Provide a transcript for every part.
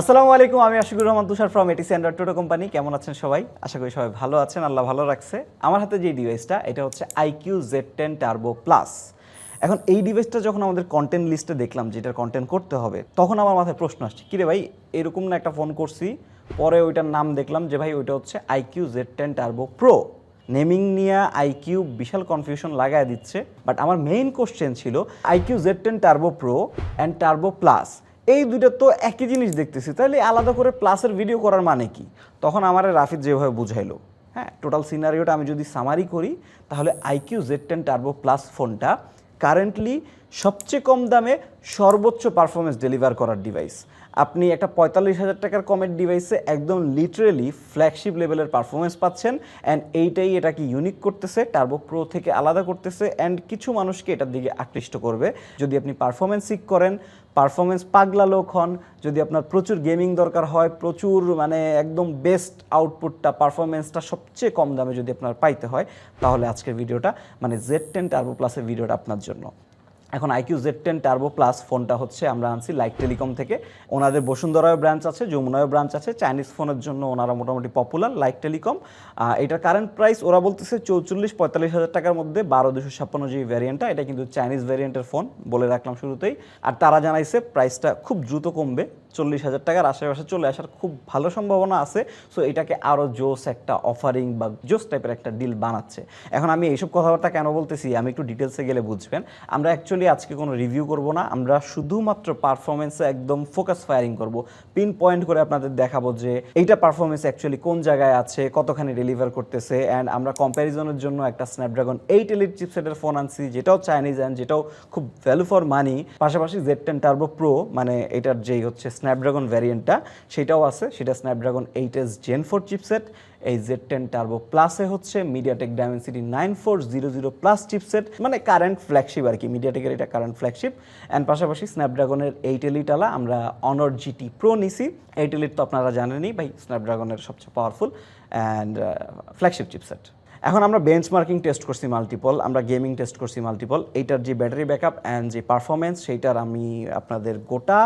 আসসালামু আলাইকুম, আমি Ashikur Rahman Tushar from ET centre toto company কেমন আছেন সবাই? আশা করি সবাই ভালো আছেন, আল্লাহ ভালো রাখছে। আমার হাতে যে ডিভাইসটা এটা হচ্ছে iQOO Z ten turbo plus এখন এই ডিভাইসটা যখন আমাদের কন্টেন্ট লিস্টে দেখলাম যে যেটার কন্টেন্ট করতে হবে, তখন আমার মাথায় প্রশ্ন আসছে কিরে ভাই, এরকম না একটা ফোন করছি? পরে ওইটার নাম দেখলাম যে, ভাই, ওইটা হচ্ছে iQOO Z ten turbo pro naming নিয়ে আইকিউ বিশাল কনফিউশন লাগায় দিচ্ছে বাট আমার মেইন কোশ্চেন ছিল iQOO Z ten turbo pro and turbo plus এই দুইটা তো একই জিনিস দেখতেছি। তাহলে আলাদা করে প্লাসের ভিডিও করার মানে কি? তখন আমার রাফিদ যেভাবে বুঝাইলো। হ্যাঁ টোটাল সিনারিওটা আমি যদি সামারি করি, তাহলে iQOO Z ten turbo plus ফোনটা কারেন্টলি সবচেয়ে কম দামে সর্বোচ্চ পারফরমেন্স ডেলিভার করার ডিভাইস আপনি একটা পঁয়তাল্লিশ হাজার টাকার কমের ডিভাইসে একদম লিটারেলি ফ্ল্যাগশিপ লেভেলের পারফরমেন্স পাচ্ছেন অ্যান্ড এইটাই এটাকে ইউনিক করতেছে টার্বো প্রো থেকে আলাদা করতেছে অ্যান্ড কিছু মানুষকে এটার দিকে আকৃষ্ট করবে। যদি আপনি পারফরমেন্স সিক করেন পারফরমেন্স পাগলা লোক হন, যদি আপনার প্রচুর গেমিং দরকার হয়, প্রচুর মানে একদম বেস্ট আউটপুটটা পারফরমেন্সটা সবচেয়ে কম দামে যদি আপনার পাইতে হয়, তাহলে আজকের ভিডিওটা মানে জেড টেন টার্বো প্লাসের ভিডিওটা আপনার জন্য। এখন iQOO Z ten turbo plus ফোনটা হচ্ছে আমরা আনছি লাইক টেলিকম থেকে। ওনাদের বসুন্ধরায় ব্রাঞ্চ আছে, যমুনায় ব্রাঞ্চ আছে। চাইনিজ ফোনের জন্য ওনারা মোটামুটি পপুলার লাইক টেলিকম এটার কারেন্ট প্রাইস ওরা বলতেছে চৌচল্লিশ পঁয়তাল্লিশ হাজার টাকার মধ্যে বারো দুশো ছাপ্পান্ন জিবি ভ্যারিয়েন্টটা এটা কিন্তু চাইনিজ ভ্যারিয়েন্টের ফোন বলে রাখলাম শুরুতেই। আর তারা জানাইছে প্রাইসটা খুব দ্রুত কমবে। চল্লিশ হাজার টাকার আশেপাশে চলে আসার খুব ভালো সম্ভাবনা আছে। সো এটাকে আরও জোস একটা অফারিং বা জোস টাইপের একটা ডিল বানাচ্ছে। এখন আমি এইসব কথাবার্তা কেন বলতেছি, আমি একটু ডিটেলসে গেলে বুঝবেন। আমরা অ্যাকচুয়ালি আজকে কোনো রিভিউ করব না, আমরা শুধুমাত্র পারফরমেন্সে একদম ফোকাস ফায়ারিং করব। পিন পয়েন্ট করে আপনাদের দেখাবো যে এইটা পারফরমেন্স অ্যাকচুয়ালি কোন জায়গায় আছে, কতখানি ডেলিভার করতেছে অ্যান্ড আমরা কম্প্যারিজনের জন্য একটা স্ন্যাপড্রাগন এইট এলিট চিপসেটের ফোন আনছি, যেটাও চাইনিজ অ্যান্ড যেটাও খুব ভ্যালু ফর মানি পাশাপাশি জেড টেন টার্বো প্রো মানে এটার যেই হচ্ছে স্ন্যাপড্রাগন ভ্যারিয়েন্টটা সেটাও আছে। সেটা Snapdragon eight S Gen four chipset এই জেড টেন টার্বো প্লাসে হচ্ছে MediaTek Dimensity nine four zero zero plus chipset মানে কারেন্ট ফ্ল্যাগশিপ আর কি মিডিয়াটেকের এটা কারেন্ট ফ্ল্যাগশিপ অ্যান্ড পাশাপাশি স্ন্যাপড্রাগনের এইট এলিটালা আমরা অনর জিটি প্রো নিছি। এইট এলিট তো আপনারা জানেনই ভাই স্ন্যাপড্রাগনের সবচেয়ে পাওয়ারফুল অ্যান্ড ফ্ল্যাগশিপ চিপসেট এখন আমরা বেঞ্চ মার্কিং টেস্ট করছি মাল্টিপল আমরা গেমিং টেস্ট করছি মাল্টিপল এইটার যে ব্যাটারি ব্যাকআপ অ্যান্ড যে পারফরমেন্স সেইটার আমি আপনাদের গোটা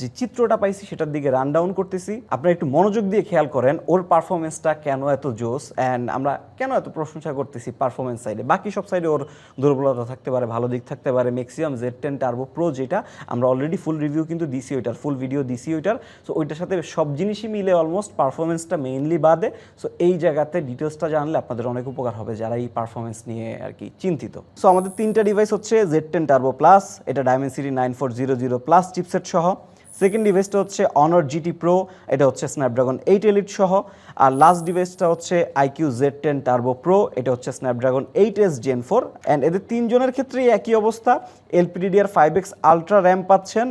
যে চিত্রটা পাইছি সেটার দিকে রান ডাউন করতেছি। আপনারা একটু মনোযোগ দিয়ে খেয়াল করেন, ওর পারফরমেন্সটা কেন এত জোস? অ্যান্ড আমরা কেন এত প্রশংসা করতেছি পারফরমেন্স সাইডে বাকি সব সাইডে ওর দুর্বলতা থাকতে পারে, ভালো দিক থাকতে পারে maximum Z ten turbo pro যেটা আমরা অলরেডি ফুল রিভিউ কিন্তু দিছি ওইটার ফুল ভিডিও দিছি ওইটার। সো ওইটার সাথে সব জিনিসই মিলে অলমোস্ট পারফরমেন্সটা মেইনলি বাদে। সো এই জায়গাতে ডিটেলসটা জানলে আপনাদের অনেক উপকার হবে যারা এই পারফরমেন্স নিয়ে আর কি চিন্তিত। সো আমাদের তিনটা ডিভাইস হচ্ছে জেড টেন টার্বো প্লাস এটা Dimensity nine four zero zero plus chipset সহ। সেকেন্ড ডিভাইসটা হচ্ছে অনর জিটি প্রো এটা হচ্ছে স্ন্যাপড্রাগন এইট এলিট সহ। আর লাস্ট ডিভাইসটা হচ্ছে iQOO Z ten turbo pro এটা হচ্ছে Snapdragon eight S Gen four and এদের তিনজনের ক্ষেত্রেই একই অবস্থা। LPDDR five X ultra RAM পাচ্ছেন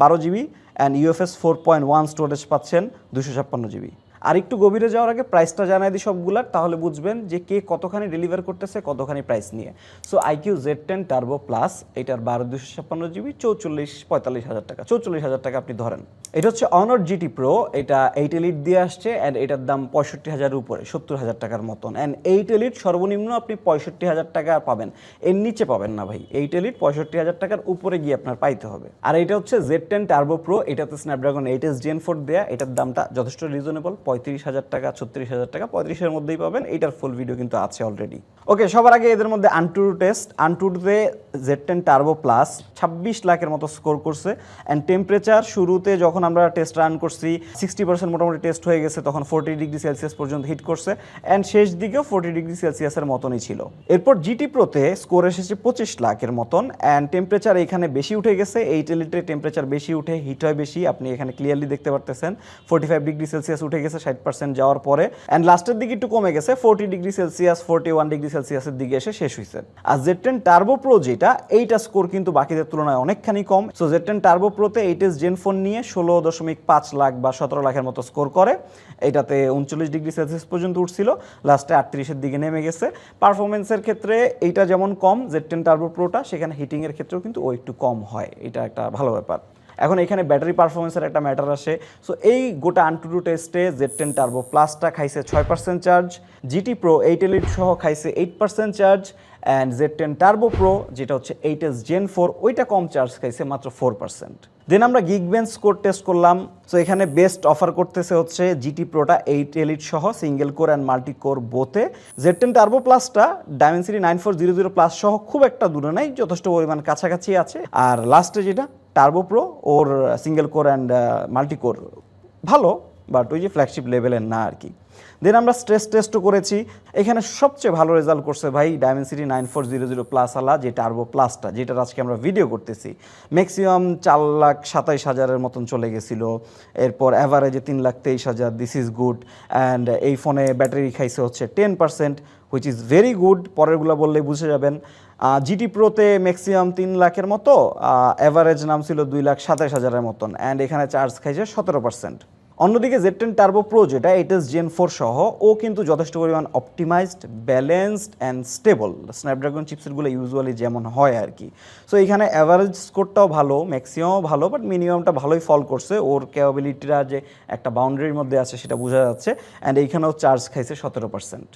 বারো GB and UFS four point one storage পাচ্ছেন দুশো ছাপ্পান্ন জিবি আর একটু গভীরে যাওয়ার আগে প্রাইসটা জানাই দিই সবগুলার, তাহলে বুঝবেন যে কে কতখানি ডেলিভার করতেছে, কতখানি প্রাইস নিয়ে। So iQOO Z ten turbo plus এটার বারো দুশো ছাপ্পান্ন জিবি চৌচল্লিশ পঁয়তাল্লিশ হাজার টাকা। চৌচল্লিশ হাজার টাকা আপনি ধরেন। এটা হচ্ছে অনর জিটি প্রো এটা এইট এলিট দিয়ে আসছে অ্যান্ড এটার দাম পঁয়ষট্টি হাজারের উপরে, সত্তর হাজার টাকার মতন। অ্যান্ড এইট এলিট সর্বনিম্ন আপনি পঁয়ষট্টি হাজার টাকা পাবেন। এর নিচে পাবেন না ভাই। এইট এলিট পঁয়ষট্টি হাজার টাকার উপরে গিয়ে আপনার পাইতে হবে। আর এটা হচ্ছে জেড টেন টার্বো প্রো এটাতে Snapdragon eight S Gen four দেয়া, এটার দামটা যথেষ্ট রিজনেবল পঁয়ত্রিশ হাজার টাকা, ছত্রিশ হাজার টাকা, পঁয়ত্রিশের মধ্যেই পাবেন। এইটার ফুল ভিডিও কিন্তু আছে অলরেডি ওকে সবার আগে এদের মধ্যে আনটুডু টেস্ট আনটুডুতে জেড টেন টার্বো প্লাস ছাব্বিশ লাখের মতো স্কোর করছে। অ্যান্ড টেম্পারেচার শুরুতে যখন আমরা টেস্ট রান করছি সিক্সটি পার্সেন্ট মোটামুটি টেস্ট হয়ে গেছে, তখন ফোর্টি ডিগ্রি সেলসিয়াস পর্যন্ত হিট করছে। অ্যান্ড শেষ দিকেও ফোর্টি ডিগ্রি সেলসিয়াসের মতনই ছিল। এরপর জিটি প্রোতে স্কোর এসেছে পঁচিশ লাখের মতন। অ্যান্ড টেম্পারেচার এখানে বেশি উঠে গেছে। এই টেলিটে টেম্পারেচার বেশি উঠে হিট হয় বেশি। আপনি এখানে ক্লিয়ারলি দেখতে পারতেছেন। ফোর্টি ফাইভ ডিগ্রি সেলসিয়াস উঠে গেছে ষাট পার্সেন্ট যাওয়ার পরে অ্যান্ড লাস্টের দিকে একটু কমে গেছে forty degree Celsius forty one degree সেলসিয়াসের দিকে এসে শেষ হয়েছে আর জেড টেন টার্বো প্রো যেটা, এইটা স্কোর কিন্তু বাকিদের তুলনায় অনেকখানি কম। সো জেড টেন টার্বো প্রোতে এইট এস জেন ফোন নিয়ে ষোলো দশমিক পাঁচ লাখ বা সতেরো লাখের মতো স্কোর করে। এটাতে উনচল্লিশ ডিগ্রি সেলসিয়াস পর্যন্ত উঠছিল লাস্টে আটত্রিশের দিকে নেমে গেছে। পারফরমেন্সের ক্ষেত্রে এইটা যেমন কম জেড টেন টার্বো প্রোটা সেখানে হিটিংয়ের ক্ষেত্রেও কিন্তু ও একটু কম হয়। এটা একটা ভালো ব্যাপার। এখন এখানে ব্যাটারি পারফরমেন্সের একটা ম্যাটার আসে। সো এই গোটা আনটুডু টেস্টে জেড টেন টার্বো প্লাসটা খাইছে ছয় percent charge GT pro eight elite সহ খাইছে eight percent charge and Z ten turbo pro যেটা হচ্ছে এইট এস জেন ফোর ওইটা কম চার্জ খাইছে মাত্র ফোর পার্সেন্ট দেন আমরা গিগ বেঞ্চ স্কোর টেস্ট করলাম। তো এখানে বেস্ট অফার করতেছে হচ্ছে জিটি প্রোটা এইট এলিট সহ single core and multi core বোতে Z ten turbo প্লাসটা Dimensity nine four zero zero plus সহ খুব একটা দূরে নাই, যথেষ্ট পরিমাণ কাছাকাছি আছে। আর লাস্টে যেটা turbo pro or single core and multi core ভালো বাট ওই যে ফ্ল্যাগশিপ লেভেলের না আর কি দেন আমরা স্ট্রেস টেস্টও করেছি। এখানে সবচেয়ে ভালো রেজাল্ট করছে ভাই Dimensity nine four zero zero plus আলা, যে টার্বো প্লাসটা যেটার আজকে আমরা ভিডিও করতেছি। ম্যাক্সিমাম চার লাখ সাতাইশ হাজারের মতন চলে গেছিল। এরপর অ্যাভারেজে তিন লাখ তেইশ হাজার দিস ইজ গুড অ্যান্ড এই ফোনে ব্যাটারি খাইছে হচ্ছে ten percent which is very good পরেরগুলো বললেই বুঝে যাবেন। জিটি প্রোতে ম্যাক্সিমাম তিন লাখের মতো অ্যাভারেজ নাম ছিল দুই লাখ সাতাইশ হাজারের মতন অ্যান্ড এখানে চার্জ খাইছে সতেরো পার্সেন্ট অন্যদিকে জেড টেন টার্বো প্রো যেটা এটাস জেন ফোর সহ, ও কিন্তু যথেষ্ট পরিমাণ optimised balanced and stable Snapdragon চিপসেটগুলো usually যেমন হয় আর কি সো এখানে অ্যাভারেজ স্কোরটাও ভালো ম্যাক্সিমামও ভালো বাট মিনিমামটা ভালোই ফল করছে। ওর ক্যাপাবিলিটিটা যে একটা বাউন্ডারির মধ্যে আছে, সেটা বোঝা যাচ্ছে অ্যান্ড এইখানেও চার্জ খাইছে সতেরো পার্সেন্ট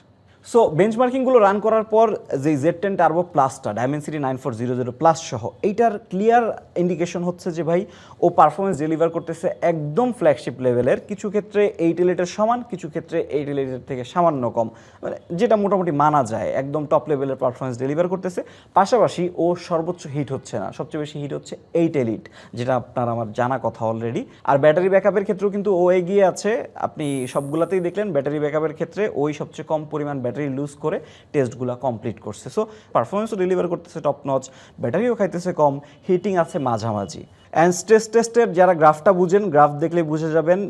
সো বেঞ্চমার্কিংগুলো রান করার পর, যে জেড টেন টার্বো প্লাসটা Dimensity nine four zero zero plus সহ, এইটার ক্লিয়ার ইন্ডিকেশন হচ্ছে যে ভাই, ও পারফরমেন্স ডেলিভার করতেছে একদম ফ্ল্যাগশিপ লেভেলের কিছু ক্ষেত্রে এইট এলিটের সমান, কিছু ক্ষেত্রে এইট এলিটের থেকে সামান্য কম। মানে যেটা মোটামুটি মানা যায়, একদম টপ লেভেলের পারফরমেন্স ডেলিভার করতেছে। পাশাপাশি ও সর্বোচ্চ হিট হচ্ছে না, সবচেয়ে বেশি হিট হচ্ছে এইট এলিট যেটা আপনার আমার জানা কথা অলরেডি আর ব্যাটারি ব্যাকআপের ক্ষেত্রেও কিন্তু ও এগিয়ে আছে। আপনি সবগুলাতেই দেখলেন ব্যাটারি ব্যাকআপের ক্ষেত্রে ওই সবচেয়ে কম পরিমাণ ব্যাটারি লুজ করে টেস্টগুলো কমপ্লিট করছে। সো পারফরমেন্সও ডেলিভার করতেছে টপ নচ ব্যাটারিও খাইতেছে কম হিটিং আছে মাঝামাঝি। অ্যান্ড স্ট্রেস টেস্টের যারা গ্রাফটা বুঝেন গ্রাফ দেখলে বুঝে যাবেন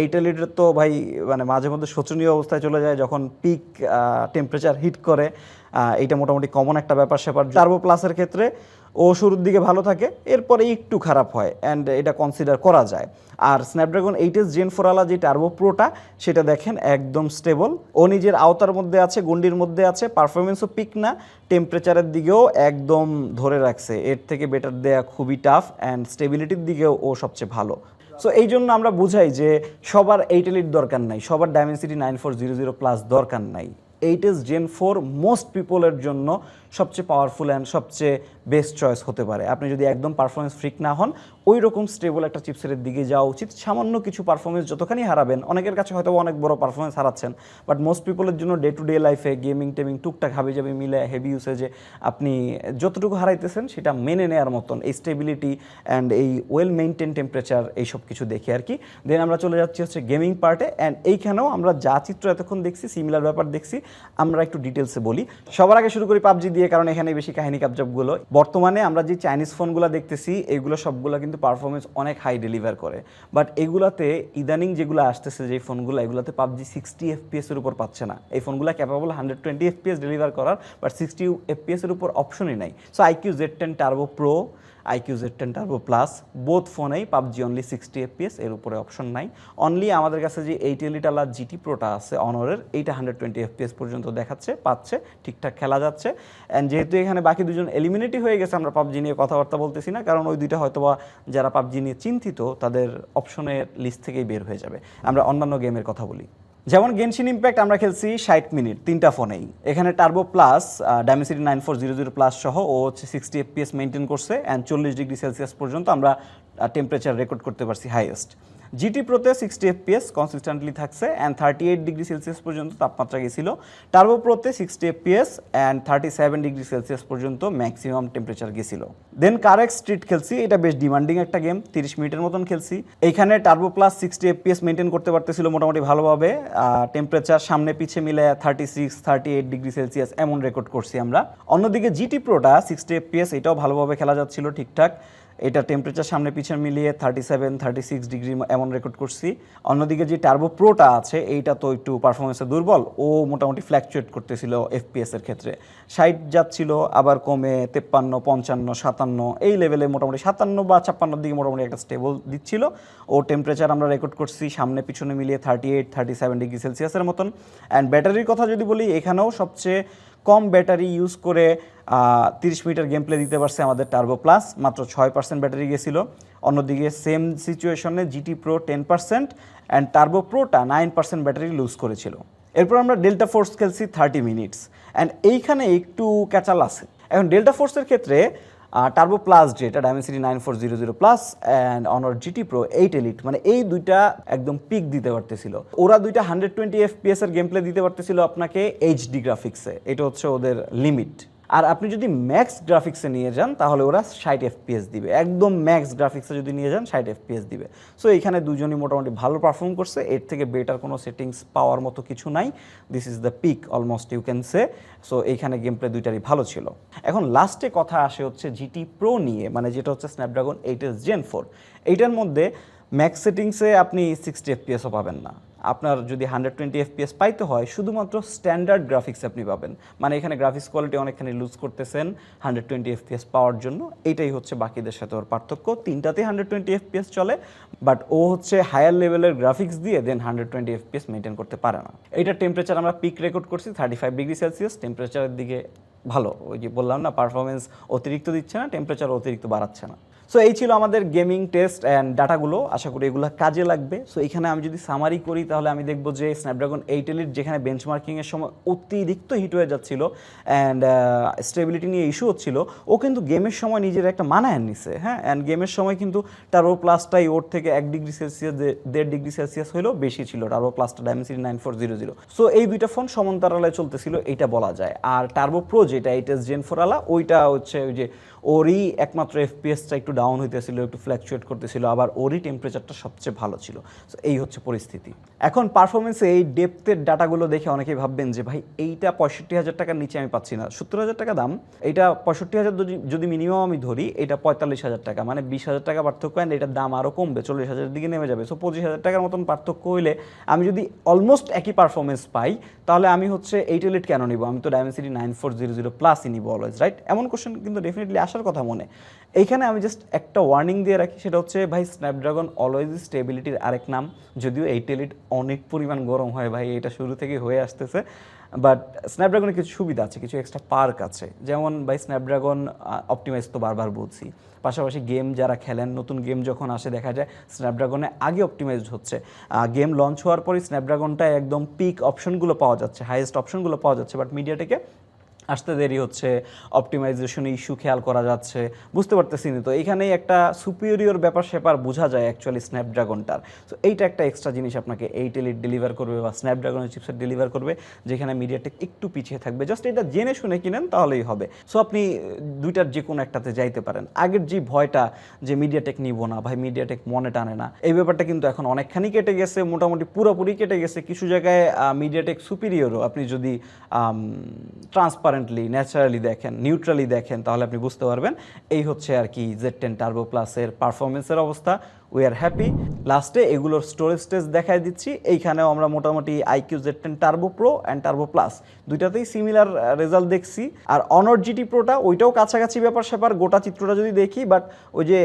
এইটা লিটার তো ভাই মানে মাঝে মধ্যে শোচনীয় অবস্থায় চলে যায় যখন পিক টেম্পারেচার হিট করে। এটা মোটামুটি কমন একটা ব্যাপার স্যাপার টার্বো প্লাসের ক্ষেত্রে ও শুরুর দিকে ভালো থাকে, এরপরে একটু খারাপ হয় অ্যান্ড এটা কনসিডার করা যায়। আর স্ন্যাপড্রাগন এইট এস জেন ফোরালা যে টার্বো প্রোটা সেটা দেখেন একদম স্টেবল ও নিজের আওতার মধ্যে আছে গন্ডির মধ্যে আছে পারফরমেন্সও পিক না টেম্পারেচারের দিকেও একদম ধরে রাখছে। এর থেকে বেটার দেয়া খুবই টাফ অ্যান্ড স্টেবিলিটির দিকেও ও সবচেয়ে ভালো। সো এই জন্য আমরা বুঝাই যে সবার এইট এলিট দরকার নাই, সবার Dimensity nine four zero zero plus দরকার নাই। Eight S Gen four most পিপলের জন্য সবচেয়ে পাওয়ারফুল অ্যান্ড সবচেয়ে বেস্ট চয়েস হতে পারে। আপনি যদি একদম পারফরমেন্স ফ্রিক না হন ওই রকম স্টেবল একটা চিপসের দিকে যাওয়া উচিত। সামান্য কিছু পারফরমেন্স যতখানি হারাবেন, অনেকের কাছে হয়তো অনেক বড় পারফরমেন্স হারাচ্ছেন বাট মোস্ট পিপলের জন্য ডে টু ডে লাইফে গেমিং টেমিং টুকটাক হাবি যাবি মিলে হেভি ইউসেজে আপনি যতটুকু হারাইতেছেন, সেটা মেনে নেওয়ার মতন এই স্টেবিলিটি অ্যান্ড এই ওয়েল মেনটেন টেম্পারেচার এইসব কিছু দেখে আর কি। দেন আমরা চলে যাচ্ছি হচ্ছে গেমিং পার্টে অ্যান্ড এইখানেও আমরা যা চিত্র এতক্ষণ দেখছি সিমিলার ব্যাপার দেখছি, আমরা একটু ডিটেলসে বলি। সবার আগে শুরু করি পাবজি দিয়ে। কারণ এখানে বেশি কাহিনী কাবজাবগুলো বর্তমানে আমরা যে চাইনিজ ফোনগুলো দেখতেছি, এগুলো সবগুলো কিন্তু পারফরমেন্স অনেক হাই ডেলিভার করে। বাট এগুলাতে ইদানিং যেগুলো আসতেছে, যে ফোনগুলো এগুলোতে পাবজি সিক্সটি এফপিএস এর উপর পাচ্ছে না। এই ফোনগুলো capable hundred twenty FPS deliver করার বাট সিক্সটি এফপিএস এর উপর অপশনই নাই। So iQOO Z ten turbo pro iQOO Z ten turbo plus both ফোনেই পাবজি অনলি সিক্সটি এফপিএস এর উপরে অপশন নাই। অনলি আমাদের কাছে যে এইট এলিটালা জিটি প্রোটা আছে অনরের এইটা হান্ড্রেড টোয়েন্টি এফপিএস পর্যন্ত দেখাচ্ছে, পাচ্ছে, ঠিকঠাক খেলা যাচ্ছে। অ্যান্ড যেহেতু এখানে বাকি দুজন এলিমিনেটই হয়ে গেছে, আমরা পাবজি নিয়ে কথাবার্তা বলতেছি না, কারণ ওই দুইটা হয়তোবা যারা পাবজি নিয়ে চিন্তিত, তাদের অপশনের লিস্ট থেকেই বের হয়ে যাবে। আমরা অন্যান্য গেমের কথা বলি। যেমন গেনশিন ইম্প্যাক্ট আমরা খেলছি ষাট মিনিট, তিনটা ফোনেই। এখানে turbo plus Dimensity nine four zero zero plus সহ ও হচ্ছে সিক্সটি এফপিএস মেনটেন করছে অ্যান্ড চল্লিশ ডিগ্রি সেলসিয়াস পর্যন্ত আমরা টেম্পারেচার রেকর্ড করতে পারছি হাইয়েস্ট জিটি প্রোতে সিক্সটি এফপিএস কনসিস্টেন্টলি থাকছে and thirty eight degree Celsius পর্যন্ত তাপমাত্রা গেছিল। Turbo প্রোতে sixty FPS and thirty seven degree Celsius পর্যন্ত ম্যাক্সিমাম টেম্পারেচার গেছিল। দেন কারেক্ট স্ট্রিট খেলছি, এটা বেশ ডিমান্ডিং একটা গেম তিরিশ মিনিটের মতন খেলছি। এইখানে turbo plus sixty FPS maintain করতে পারতেছিল মোটামুটি ভালোভাবে টেম্পারেচার সামনে পিছে মিলে thirty six thirty eight degree Celsius এমন রেকর্ড করছি আমরা। অন্যদিকে জিটি প্রোটা সিক্সটি এফপিএস এটাও ভালোভাবে খেলা যাচ্ছিল ঠিকঠাক। এটা টেম্পারেচার সামনে পিছনে মিলিয়ে thirty seven thirty six degree এমন রেকর্ড করছি। অন্যদিকে যে টার্বো প্রোটা আছে, এইটা তো একটু পারফরমেন্সে দুর্বল। ও মোটামুটি ফ্ল্যাকচুয়েট করতেছিল এফপিএস এর ক্ষেত্রে। ষাট যাচ্ছিল, আবার কমে তেপ্পান্ন, পঞ্চান্ন, সাতান্ন, এই লেভেলে মোটামুটি সাতান্ন বা ছাপ্পান্নর দিকে মোটামুটি একটা স্টেবল দিচ্ছিল। ও টেম্পারেচার আমরা রেকর্ড করছি সামনে পিছনে মিলিয়ে thirty eight thirty seven degree সেলসিয়াসের মতন। অ্যান্ড ব্যাটারির কথা যদি বলি, এখানেও সবচেয়ে কম ব্যাটারি ইউজ করে তিরিশ মিটার গেম প্লে দিতে পারছে আমাদের টার্বো প্লাস মাত্র ছয় পার্সেন্ট ব্যাটারি গেছিল। অন্যদিকে সেম সিচুয়েশনে GT pro ten percent and turbo প্রোটা nine percent battery lose করেছিল। এরপর আমরা ডেল্টা ফোর্স খেলছি থার্টি মিনিটস অ্যান্ড এইখানে একটু ক্যাচাল আছে। এখন ডেল্টা ফোর্সের ক্ষেত্রে টার্বো প্লাস যেটা Dimensity nine four zero zero plus and Honor GT pro eight elite মানে এই দুইটা একদম পিক দিতে পারতেছিল। ওরা দুইটা হান্ড্রেড টোয়েন্টি এফপিএস এর গেম প্লে দিতে পারতেছিল আপনাকে এইচডি গ্রাফিক্সে এটা হচ্ছে ওদের লিমিট আর আপনি যদি ম্যাক্স গ্রাফিক্সে নিয়ে যান, তাহলে ওরা ষাট এফপিএস দিবে। একদম ম্যাক্স গ্রাফিক্সে যদি নিয়ে যান, ষাট এফপিএস দিবে। সো এখানে দুজনই মোটামুটি ভালো পারফর্ম করছে। এর থেকে বেটার কোনো সেটিংস পাওয়ার মতো কিছু নাই। This is the peak almost you can say so এইখানে গেম প্লে দুইটারই ভালো ছিল। এখন লাস্টে কথা আসে হচ্ছে জিটি প্রো নিয়ে মানে যেটা হচ্ছে Snapdragon eight S Gen four এইটার মধ্যে ম্যাক্স সেটিংসে আপনি সিক্সটি এফপিএসও পাবেন না। আপনার যদি হান্ড্রেড টোয়েন্টি এফপিএস পাইতে হয়, শুধুমাত্র স্ট্যান্ডার্ড গ্রাফিক্স আপনি পাবেন। মানে এখানে গ্রাফিক্স কোয়ালিটি অনেকখানি লুজ করতেছেন হান্ড্রেড টোয়েন্টি এফপিএস পাওয়ার জন্য। এইটাই হচ্ছে বাকিদের সাথে ওর পার্থক্য। তিনটাতেই হান্ড্রেড টোয়েন্টি এফপিএস চলে বাট ও হচ্ছে হায়ার লেভেলের গ্রাফিক্স দিয়ে then hundred twenty FPS maintain করতে পারে না। এইটার টেম্পারেচার আমরা পিক রেকর্ড করছি থার্টি ফাইভ ডিগ্রি সেলসিয়াস টেম্পারেচারের দিকে ভালো, ওই যে বললাম না পারফরমেন্স অতিরিক্ত দিচ্ছে না টেম্পারেচার অতিরিক্ত বাড়াচ্ছে না। সো এই ছিল আমাদের গেমিং টেস্ট অ্যান্ড ডাটাগুলো আশা করি এগুলো কাজে লাগবে। সো এখানে আমি যদি সামারি করি, তাহলে আমি দেখব যে স্ন্যাপড্রাগন এইট এলিট যেখানে বেঞ্চমার্কিংয়ের সময় অতিরিক্ত হিট হয়ে যাচ্ছিল অ্যান্ড স্টেবিলিটি নিয়ে ইস্যু হচ্ছিল, ও কিন্তু গেমের সময় নিজের একটা মানায় নিছে হ্যাঁ? অ্যান্ড গেমের সময় কিন্তু টার্বো প্লাসটাই ওর থেকে এক ডিগ্রি সেলসিয়াস দেড় ডিগ্রি সেলসিয়াস হলেও বেশি ছিল টার্বো প্লাসটা Dimensity nine four zero zero so এই দুইটা ফোন সমান্তরালে চলতেছিল, এইটা বলা যায়। আর টার্বো প্রো যেটা, এইটা জেন ফোর আলা, ওইটা হচ্ছে ওই যে ওরই একমাত্র এফপিএসটা একটু ডাউন হইতেছিল, একটু ফ্ল্যাকচুয়েট করতেছিল, আবার ওরই টেম্পারেচারটা সবচেয়ে ভালো ছিল। সো এই হচ্ছে পরিস্থিতি। এখন পারফরমেন্সে এই ডেপথের ডাটাগুলো দেখে অনেকেই ভাববেন যে, ভাই, এইটা পঁয়ষট্টি হাজার টাকার নিচে আমি পাচ্ছি না। সত্তর হাজার টাকা দাম এইটা পঁয়ষট্টি হাজার যদি যদি মিনিমাম আমি ধরি, এটা পঁয়তাল্লিশ হাজার টাকা। মানে বিশ হাজার টাকা পার্থক্য অ্যান্ড এটার দাম আরও কমবে, চল্লিশ হাজারের দিকে নেমে যাবে। সো পঁচিশ হাজার টাকার মতন পার্থক্য হইলে আমি যদি অলমোস্ট একই পারফরমেন্স পাই, তাহলে আমি হচ্ছে এইট এলিট কেন নিব? আমি তো Dimensity nine four zero zero প্লাসই নিব অলওয়েজ রাইট এমন কোশ্চেন কিন্তু ডেফিনেটলি আসার কথা মনে। এইখানে আমি জাস্ট একটা ওয়ার্নিং দিয়ে রাখি, সেটা হচ্ছে ভাই স্ন্যাপড্রাগন অলওয়েজ স্টেবিলিটির আরেক নাম। যদিও এইট এলিট অনেক পরিমাণ গরম হয় ভাই, এটা শুরু থেকে হয়ে আসতেছে। বাট স্ন্যাপড্রাগনের কিছু সুবিধা আছে, কিছু এক্সট্রা পার্ক আছে। যেমন ভাই স্ন্যাপড্রাগন অপটিমাইজ তো বারবার বলছি। পাশাপাশি গেম যারা খেলেন, নতুন গেম যখন আসে দেখা যায় স্ন্যাপড্রাগনে আগে অপটিমাইজড হচ্ছে। গেম লঞ্চ হওয়ার পরই স্ন্যাপড্রাগনটা একদম পিক অপশনগুলো পাওয়া যাচ্ছে হাইয়েস্ট অপশনগুলো পাওয়া যাচ্ছে। বাট মিডিয়াটেকে আসতে দেরি হচ্ছে অপটিমাইজেশনে ইস্যু খেয়াল করা যাচ্ছে, বুঝতে পারতেছি তো। এখানেই একটা সুপিরিয়র ব্যাপার স্যাপার বোঝা যায় অ্যাকচুয়ালি স্ন্যাপড্রাগনটার সো এইটা একটা এক্সট্রা জিনিস আপনাকে এইট এলিট ডেলিভার করবে বা স্ন্যাপড্রাগনের চিপসেট ডেলিভার করবে, যেখানে মিডিয়াটেক একটু পিছিয়ে থাকবে। জাস্ট এটা জেনে শুনে কিনেন, তাহলেই হবে। সো আপনি দুইটার যে কোনো একটাতে যাইতে পারেন। আগের যে ভয়টা যে মিডিয়াটেক নিব না, ভাই মিডিয়াটেক মনে টানে না। এই ব্যাপারটা কিন্তু এখন অনেকখানি কেটে গেছে, মোটামুটি পুরোপুরি কেটে গেছে। কিছু জায়গায় মিডিয়াটেক সুপিরিয়রও আপনি যদি ট্রান্সপারেন্টলি ন্যাচারালি দেখেন নিউট্রালি দেখেন, তাহলে আপনি বুঝতে পারবেন এই হচ্ছে আর কি জেড টেন টার্বো প্লাসের পারফরমেন্সের অবস্থা। উই আর হ্যাপি লাস্টে এগুলোর স্টোরেজ স্টেজ দেখাই দিচ্ছি। এইখানেও আমরা মোটামুটি iQOO Z ten turbo pro and turbo plus দুইটাতেই similar result দেখছি। আর অনর জিটি প্রোটা ওইটাও কাছাকাছি ব্যাপার স্যাপার, গোটা চিত্রটা যদি দেখি বাট ওই যে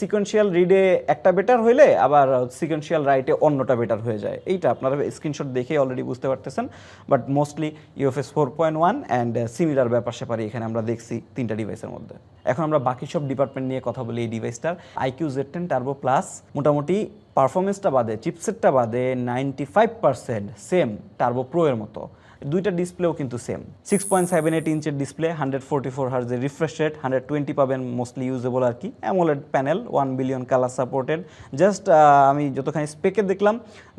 সিকোয়েন্সিয়াল রিডে একটা বেটার হইলে, আবার সিকোয়েন্সিয়াল রাইটে অন্যটা বেটার হয়ে যায়। এইটা আপনারা স্ক্রিনশট দেখে অলরেডি বুঝতে পারতেছেন but mostly UFS four point one and similar ব্যাপার স্যাপারই এখানে আমরা দেখছি তিনটা ডিভাইসের মধ্যে। এখন আমরা বাকি সব ডিপার্টমেন্ট নিয়ে কথা বলি এই ডিভাইসটার iQOO Z ten turbo plus মোটামুটি পারফরমেন্সটা বাদে চিপসেটটা বাদে ninety five percent same turbo pro এর মতো। দুইটা ডিসপ্লেও কিন্তু same six point seven eight ইঞ্চের display hundred forty four হার্জের রিফ্রেশ রেট হান্ড্রেড টোয়েন্টি পাবেন মোস্টলি ইউজেবল আর কি। AMOLED panel one billion colour supported just আমি যতখানি স্পেকে দেখলাম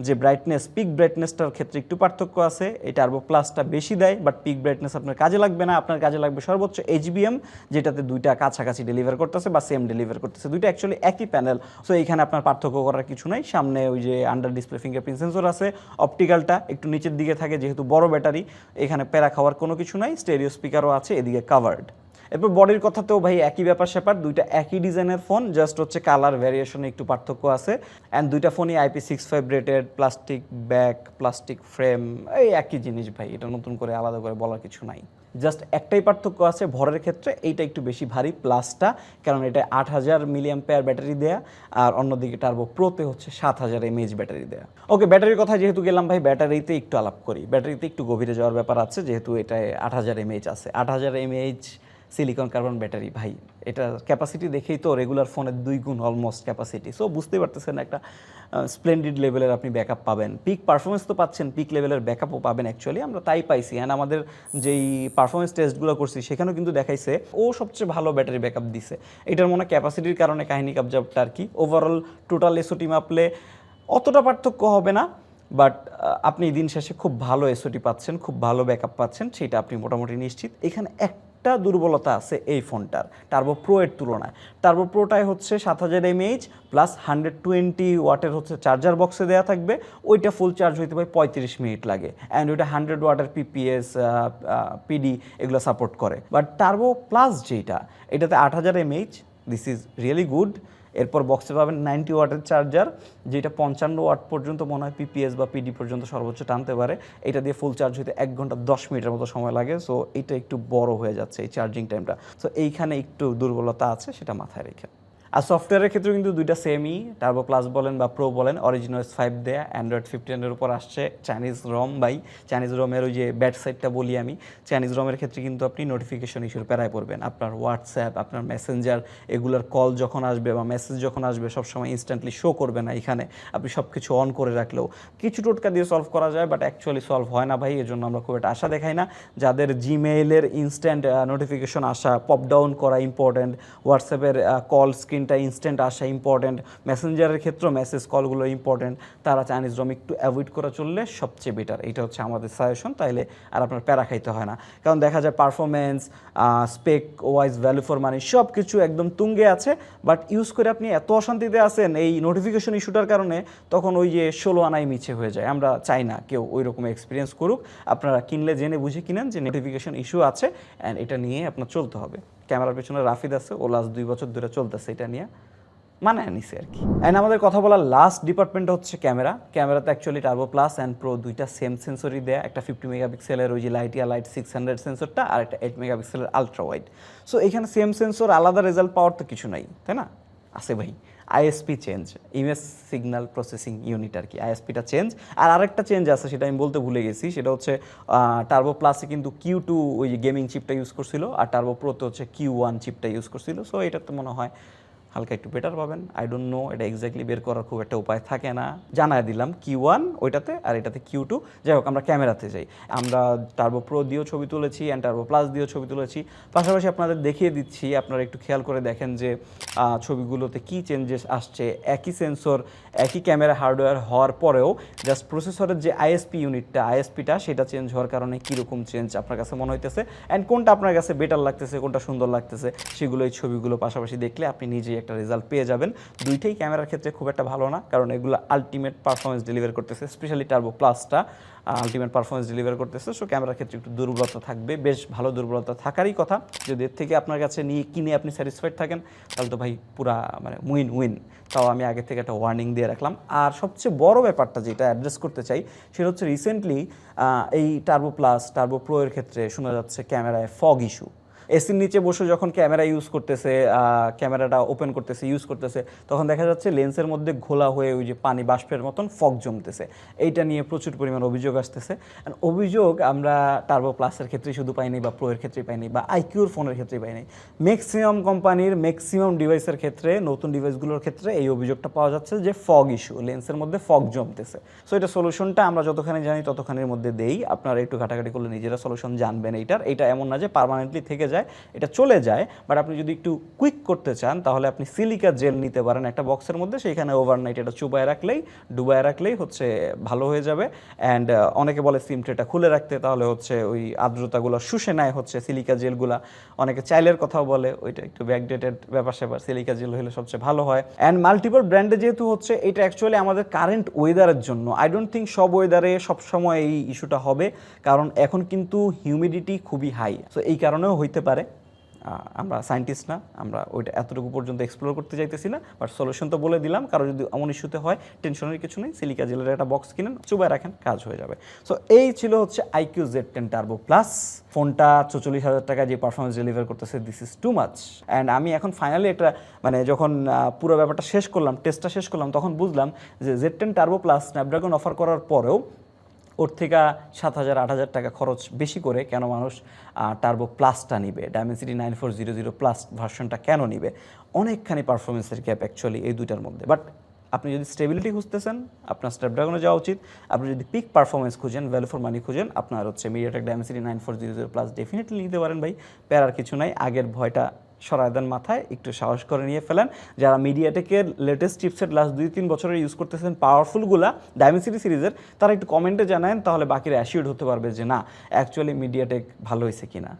যে ব্রাইটনেস পিক ব্রাইটনেসটার ক্ষেত্রে একটু পার্থক্য আছে। এই টার্বো প্লাসটা বেশি দেয় বাট পিক ব্রাইটনেস আপনার কাজে লাগবে না। আপনার কাজে লাগবে সর্বোচ্চ এইচবিএম যেটাতে দুইটা কাছাকাছি ডেলিভার করতেছে বা সেম ডেলিভার করতেছে। দুইটা অ্যাকচুয়ালি একই প্যানেল সো এইখানে আপনার পার্থক্য করার কিছু নাই। সামনে ওই যে আন্ডার ডিসপ্লে ফিঙ্গারপ্রিন্ট সেন্সর আছে অপটিক্যালটা একটু নিচের দিকে থাকে, যেহেতু বড় ব্যাটারি এখানে প্যারা খাওয়ার কোনো কিছু নাই, স্টেরিও স্পিকারও আছে, এদিকে কাভার্ড এরপর বডির কথাতেও ভাই একই ব্যাপার স্যাপার, দুইটা একই ডিজাইনের ফোন জাস্ট হচ্ছে কালার ভ্যারিয়েশনে একটু পার্থক্য আছে। অ্যান্ড দুইটা ফোনই IP six five rated plastic back plastic frame এই একই জিনিস ভাই, এটা নতুন করে আলাদা করে বলার কিছু নাই। জাস্ট একটাই পার্থক্য আছে, ভরের ক্ষেত্রে এইটা একটু বেশি ভারী, প্লাসটা, কারণ এটা আট হাজার মিলিয়াম পেয়ার ব্যাটারি দেয়া, আর অন্যদিকে টার্বো প্রোতে হচ্ছে সাত হাজার এমএইচ ব্যাটারি দেয়া। ওকে ব্যাটারির কথা যেহেতু গেলাম ভাই, ব্যাটারিতে একটু আলাপ করি। ব্যাটারিতে একটু গভীরে যাওয়ার ব্যাপার আছে, যেহেতু এটা আট হাজার এমএইচ আছে। আট হাজার এমএইচ সিলিকন কার্বন ব্যাটারি ভাই। এটা ক্যাপাসিটি দেখেই তো রেগুলার ফোনের দুই গুণ অলমোস্ট ক্যাপাসিটি সো বুঝতে পারতেছেন একটা স্প্লেন্ডিড লেভেলের আপনি ব্যাকআপ পাবেন। পিক পারফরমেন্স তো পাচ্ছেন পিক লেভেলের ব্যাকআপও পাবেন অ্যাকচুয়ালি আমরা তাই পাইছি। অ্যান্ড আমাদের যেই পারফরমেন্স টেস্টগুলো করছি, সেখানেও কিন্তু দেখাইছে, ও সবচেয়ে ভালো ব্যাটারি ব্যাকআপ দিছে। এটার মনে ক্যাপাসিটির কারণে কাহিনী কাবজাবটা আর কি? ওভারঅল টোটাল এসওটি মাপলে অতটা পার্থক্য হবে না বাট আপনি দিন শেষে খুব ভালো এসওটি পাচ্ছেন, খুব ভালো ব্যাকআপ পাচ্ছেন, সেটা আপনি মোটামুটি নিশ্চিত। এখানে একটা দুর্বলতা আছে এই ফোনটার টার্বো প্রো এর তুলনায়। টার্বো প্রোটায় হচ্ছে সাত হাজার এমএইচ প্লাস হান্ড্রেড টোয়েন্টি ওয়াটের হচ্ছে চার্জার বক্সে দেওয়া থাকবে। ওইটা ফুল চার্জ হইতে পারে পঁয়ত্রিশ মিনিট লাগে। অ্যান্ড ওইটা হান্ড্রেড ওয়াটের পিপিএস পিডি এগুলো সাপোর্ট করে। বাট টার্বো প্লাস যেটা এটাতে আট হাজার mAh this is really good এরপর বক্সে পাবেন নাইনটি ওয়াটের চার্জার যেটা পঞ্চান্ন ওয়াট পর্যন্ত মনে হয় পিপিএস বা পিডি পর্যন্ত সর্বোচ্চ টানতে পারে। এটা দিয়ে ফুল চার্জ হইতে এক ঘণ্টা দশ মিনিটের মতো সময় লাগে। সো এটা একটু বড় হয়ে যাচ্ছে এই চার্জিং টাইমটা সো এইখানে একটু দুর্বলতা আছে, সেটা মাথায় রেখে। আর সফটওয়্যারের ক্ষেত্রে কিন্তু দুইটা সেমই টার্বো প্লাস বলেন বা প্রো বলেন অরিজিনাল ফাইভ দেয়া অ্যান্ড্রয়েড ফিফটিনের উপর আসছে চাইনিজ রম বাই চাইনিজ রমের ওই যে ব্যাট সাইডটা বলি আমি। চাইনিজ রমের ক্ষেত্রে কিন্তু আপনি নোটিফিকেশন ইস্যুর প্যারায় পড়বেন। আপনার হোয়াটসঅ্যাপ আপনার মেসেঞ্জার এগুলোর কল যখন আসবে বা মেসেজ যখন আসবে, সবসময় ইনস্ট্যান্টলি শো করবে না এখানে। আপনি সব কিছু অন করে রাখলেও কিছু টোটকা দিয়ে সলভ করা যায় বাট অ্যাকচুয়ালি সলভ হয় না ভাই এর জন্য আমরা খুব একটা আশা দেখাই না। যাদের জিমেইলের ইনস্ট্যান্ট নোটিফিকেশন আসা পপ ডাউন করা ইম্পর্ট্যান্ট হোয়াটসঅ্যাপের কল স্ক্রিনটা ইনস্ট্যান্ট আসা ইম্পর্ট্যান্ট মেসেঞ্জারের ক্ষেত্রেও মেসেজ কলগুলো ইম্পর্ট্যান্ট তারা চাইনিজ রম একটু অ্যাভয়েড করে চললে সবচেয়ে বেটার এটা হচ্ছে আমাদের সাজেশন তাইলে আর আপনার প্যারা খাইতে হয় না। কারণ দেখা যায় performance spec wise value for money সব কিছু একদম তুঙ্গে আছে। বাট ইউজ করে আপনি এত অশান্তিতে আছেন এই নোটিফিকেশন ইস্যুটার কারণে, তখন ওই যে ষোলো আনাই মিছে হয়ে যায়। আমরা চাই না কেউ ওই রকম এক্সপিরিয়েন্স করুক। আপনারা কিনলে, জেনে বুঝে কিনেন যে নোটিফিকেশন ইস্যু আছে অ্যান্ড এটা নিয়ে আপনার চলতে হবে। ক্যামেরার পেছনে রাফিদ আছে, ও লাস্ট দুই বছর ধরে চলতেছে এটা নিয়ে। মানে নিছে আর কি। অ্যান্ড আমাদের কথা বলার লাস্ট ডিপার্টমেন্ট হচ্ছে ক্যামেরা। ক্যামেরাতে actually turbo plus and pro দুইটা সেম সেন্সরই দেয়। একটা ফিফটি মেগাপিক্সেলের ওই যে লাইটিয়া লাইট সিক্স হান্ড্রেড সেন্সরটা আর একটা এইট মেগাপিক্সেলের আলট্রা ওয়াইড সো এখানে সেম সেন্সর আলাদা রেজাল্ট পাওয়ার তো কিছু নাই, তাই না? আছে ভাই। ISP change, image signal processing unit আর কি, আইএসপিটা চেঞ্জ। আর আরেকটা চেঞ্জ আছে, সেটা আমি বলতে ভুলে গেছি, সেটা হচ্ছে টার্বো প্লাসে কিন্তু কিউ টু ওই গেমিং চিপটা ইউজ করছিল, আর টার্বো প্রোতে হচ্ছে কিউ ওয়ান চিপটা ইউজ করছিল। সো এটা তো মনে হয় হালকা একটু বেটার পাবেন। আই ডোন্ট নো এটা এক্স্যাক্টলি বের করার খুব একটা উপায় থাকে না। জানায় দিলাম কিউ ওয়ান ওইটাতে, আর এটাতে কিউ টু যাই হোক, আমরা ক্যামেরাতে যাই। আমরা টার্বো প্রো দিয়েও ছবি তুলেছি অ্যান্ড টার্বো প্লাস দিয়েও ছবি তুলেছি। পাশাপাশি আপনাদের দেখিয়ে দিচ্ছি, আপনারা একটু খেয়াল করে দেখেন যে ছবিগুলোতে কি চেঞ্জেস আসছে। একই সেন্সর একই ক্যামেরা হার্ডওয়্যার হওয়ার পরেও জাস্ট প্রসেসরের যে আইএসপি ইউনিটটা আইএসপিটা সেটা চেঞ্জ হওয়ার কারণে কীরকম চেঞ্জ আপনার কাছে মনে হইতেছে? অ্যান্ড কোনটা আপনার কাছে বেটার লাগতেছে, কোনটা সুন্দর লাগতেছে, সেগুলো এই ছবিগুলো পাশাপাশি দেখলে আপনি নিজেই একটা রেজাল্ট পেয়ে যাবেন। দুইটাই ক্যামেরার ক্ষেত্রে খুব একটা ভালো না, কারণ এগুলো আলটিমেট পারফরমেন্স ডেলিভার করতেছে স্পেশালি টার্বো প্লাসটা আলটিমেট পারফরমেন্স ডেলিভার করতেছে। সো ক্যামেরার ক্ষেত্রে একটু দুর্বলতা থাকবে, বেশ ভালো দুর্বলতা থাকারই কথা। যদি এর থেকে আপনার কাছে নিয়ে কিনে আপনি স্যাটিসফাইড থাকেন, তাহলে তো ভাই পুরা মানে উইন উইন তাও আমি আগে থেকে একটা ওয়ার্নিং দিয়ে রাখলাম। আর সবচেয়ে বড় ব্যাপারটা যেটা অ্যাড্রেস করতে চাই, সেটা হচ্ছে রিসেন্টলি এই টার্বো প্লাস টার্বো প্রো এর ক্ষেত্রে শোনা যাচ্ছে ক্যামেরায় ফগ ইস্যু এসির নিচে বসে যখন ক্যামেরা ইউজ করতেছে ক্যামেরাটা ওপেন করতেছে ইউজ করতেছে, তখন দেখা যাচ্ছে লেন্সের মধ্যে ঘোলা হয়ে ওই যে পানি বাষ্পের মতন ফগ জমতেছে। এইটা নিয়ে প্রচুর পরিমাণ অভিযোগ আসতেছে। অভিযোগ আমরা টার্বো প্লাসের ক্ষেত্রে শুধু পাইনি বা প্রো ক্ষেত্রে পাইনি বা আইকিউর ফোনের ক্ষেত্রেই পাইনি। ম্যাক্সিমাম কোম্পানির ম্যাক্সিমাম ডিভাইসের ক্ষেত্রে, নতুন ডিভাইসগুলোর ক্ষেত্রে এই অভিযোগটা পাওয়া যাচ্ছে যে ফগ ইস্যু লেন্সের মধ্যে ফগ জমতেছে। সো এটা সলিউশনটা আমরা যতখানি জানি ততখানির মধ্যে দেই। আপনারা একটু ঘাটাঘাটি করলে নিজেরা সলিউশন জানবেন এইটার। এটা এমন না যে পার্মানেন্টলি থেকে যায়। এটা চলে যায় বাট আপনি যদি একটু কুইক করতে চান, তাহলে আপনি সিলিকা জেল নিতে পারেন একটা বক্সের মধ্যে, সেইখানে ওভারনাইট এটা চুবায় রাখলেই, ডুবায় রাখলেই হচ্ছে ভালো হয়ে যাবে অ্যান্ড অনেকে বলে সিম ট্রেটা খুলে রাখতে, তাহলে হচ্ছে ওই আর্দ্রতাগুলো শুষে নেয় হচ্ছে সিলিকা জেলগুলা অনেকে চাইলের কথাও বলে, ওইটা একটু ব্যাকডেটেড ব্যাপার স্যাপার সিলিকা জেল হলে সবচেয়ে ভালো হয়। অ্যান্ড মাল্টিপল ব্র্যান্ডে যেহেতু হচ্ছে, এটা অ্যাকচুয়ালি আমাদের কারেন্ট ওয়েদারের জন্য আই ডোন্ট থিঙ্ক সব ওয়েদারে সবসময় এই ইস্যুটা হবে, কারণ এখন কিন্তু হিউমিডিটি খুবই হাই সো এই কারণেও হইতে পারে। আমরা সায়েন্টিস্ট না, আমরা ওইটা এতটুকু পর্যন্ত এক্সপ্লোর করতে চাইতেছি না বাট সলিউশন তো বলে দিলাম, কারও যদি এমন ইস্যুতে হয় টেনশনের কিছু নেই সিলিকা জেলের একটা বক্স কিনেন, চুবায় রাখেন, কাজ হয়ে যাবে। সো এই ছিল হচ্ছে iQOO Z ten turbo plus ফোনটা চৌচল্লিশ হাজার টাকা যে পারফরমেন্স ডেলিভার করতেছে this is too much and আমি এখন ফাইনালি একটা মানে যখন পুরো ব্যাপারটা শেষ করলাম টেস্টটা শেষ করলাম, তখন বুঝলাম যে Z ten turbo plus Snapdragon offer করার পরেও ওর থেকে সাত হাজার, আট হাজার টাকা খরচ বেশি করে কেন মানুষ টার্বো প্লাসটা নিবে? Dimensity nine four zero zero plus ভার্সনটা কেন নিবে? অনেকখানি পারফরমেন্সের গ্যাপ অ্যাকচুয়ালি এই দুইটার মধ্যে। বাট আপনি যদি স্টেবিলিটি খুঁজতেছেন, আপনার স্ন্যাপড্রাগনে যাওয়া উচিত। আপনি যদি পিক পারফরমেন্স খুঁজেন ভ্যালু ফর মানি খুঁজেন, আপনার হচ্ছে MediaTek Dimensity nine four zero zero plus definitely নিতে পারেন ভাই। প্যারার কিছু নাই, আগের ভয়টা সরায় দেন মাথায়, একটু সাহস করে নিয়ে ফেলেন। যারা মিডিয়াটেকের লেটেস্ট চিপসেট লাস্ট দুই তিন বছরের ইউজ করতেছেন পাওয়ারফুলগুলা ডায়মেন্সিটি সিরিজের তারা একটু কমেন্টে জানায় তাহলে বাকিরা অ্যাসিউড হতে পারবে যে না অ্যাকচুয়ালি মিডিয়াটেক ভালো হয়েছে কিনা।